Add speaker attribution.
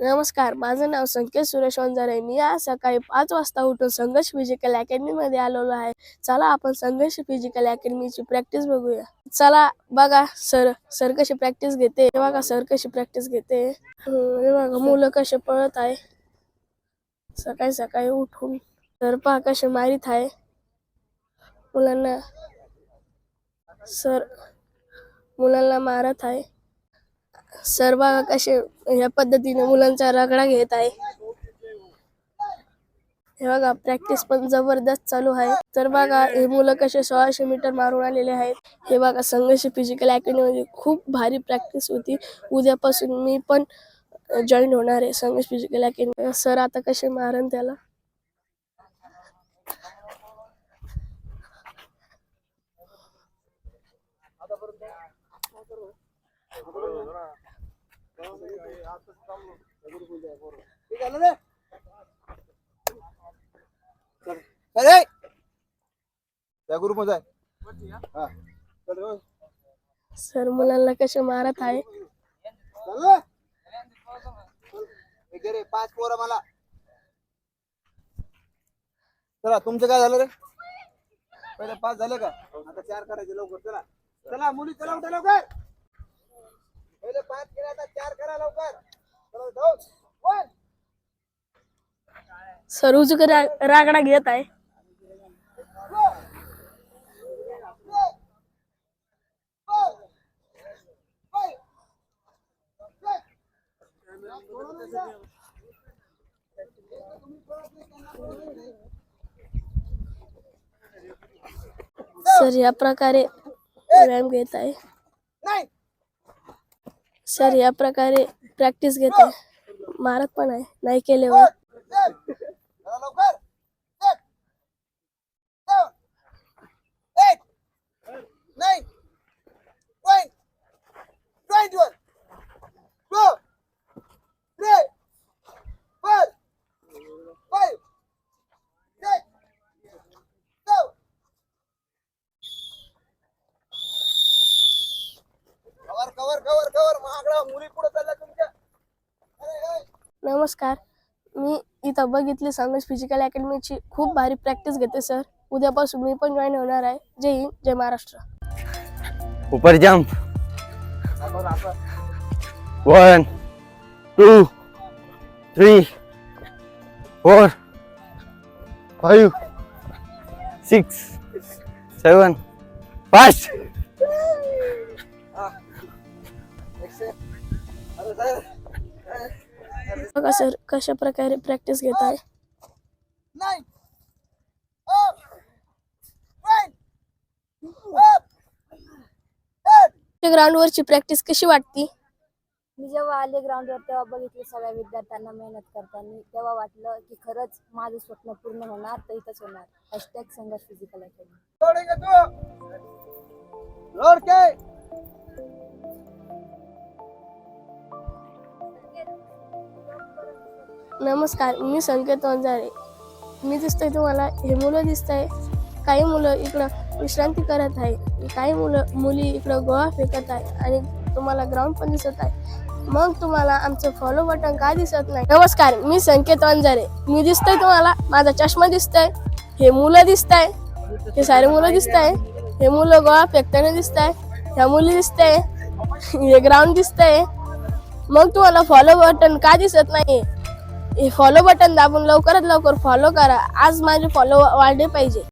Speaker 1: नमस्कार माझं नाव संकेत सुरेश वंजारे. मी आज सकाळी पाच वाजता उठून संघर्ष फिजिकल अकॅडमी मध्ये आलेलो आहे. चला आपण संघर्ष फिजिकल अकॅडमीची प्रॅक्टिस बघूया. चला बघा सर सर कशी प्रॅक्टिस घेते. हे बघा सर कशी प्रॅक्टिस घेते. हे बघा मुलं कसे पळत आहे. सकाळी सकाळी उठून. सर पहा कसे मारित आहे. मुलांना सर मुलांना मारत आहे. सर्व कसे या पद्धतीने मुलांचा रगडा घेत आहे. हे बघा प्रॅक्टिस पण जबरदस्त चालू आहे. तर बघा हे मुलं कसे सोळाशे मीटर मारून आलेले आहेत. हे बघा संघर्ष फिजिकल अकॅडमीमध्ये खूप भारी प्रॅक्टिस होती. उद्यापासून मी पण जॉईन होणार आहे संघर्ष फिजिकल अकॅडमी सर आता कसे मारन त्याला?
Speaker 2: अरे त्या ग्रुपमध्ये
Speaker 1: सर मुलांना कसे मारत आहे?
Speaker 2: पाच पोरं मला चला तुमचं काय झालं रे? पहिले पाच झाले का? आता चार करायचे लवकर. चला. चला मुली चला उठा लवकर. पहिले पाच केले आता चार करा लवकर।
Speaker 1: रागडा घेत आहे. सर या प्रकारे व्यायाम घेत आहे.
Speaker 2: नाही
Speaker 1: सर या प्रकारे प्रॅक्टिस घेते मारत पण आहे. नाही केल्यावर. नमस्कार. मी इथं बघितली संघर्ष फिजिकल अकॅडमीची खूप भारी प्रॅक्टिस घेते सर. उद्यापासून मी पण जॉईन होणार आहे. जय हिंद जय महाराष्ट्र.
Speaker 3: ऊपर जंप
Speaker 2: आपण आपण
Speaker 3: one two three four five six seven fast
Speaker 1: बघा सर कशा प्रकारे प्रॅक्टिस घेत आहे. ग्राउंडवरची प्रॅक्टिस कशी वाटती?
Speaker 4: मी जेव्हा आले ग्राउंडवर तेव्हा बघितले सगळ्या विद्यार्थ्यांना मेहनत करताना. तेव्हा वाटलं की खरंच माझं स्वप्न पूर्ण होणार तर इथंच होणार. हॅशटॅग संघर्ष फिजिकल अकॅडमी
Speaker 1: नमस्कार मी संकेत वंजारे. मी दिसतोय तुम्हाला हे मुलं दिसत आहे काही मुलं इकडं विश्रांती करत आहे काही मुलं मुली इकडं गोळा फेकत आहे आणि तुम्हाला ग्राउंड पण दिसत आहे. मग तुम्हाला आमचं फॉलो बटन का दिसत नाही? नमस्कार मी संकेत वंजारे. मी दिसतोय तुम्हाला माझा चष्मा दिसतोय. हे मुलं दिसत आहे हे सारे मुलं दिसत आहे हे मुलं गोळा फेकताना दिसत आहे ह्या मुली दिसत आहे हे ग्राउंड दिसतंय. मग तुम्हाला फॉलो बटन का दिसत नाही फॉलो बटन दाबून लवकरात लवकर फॉलो करा. आज माझे फॉलो वाढले पाहिजे.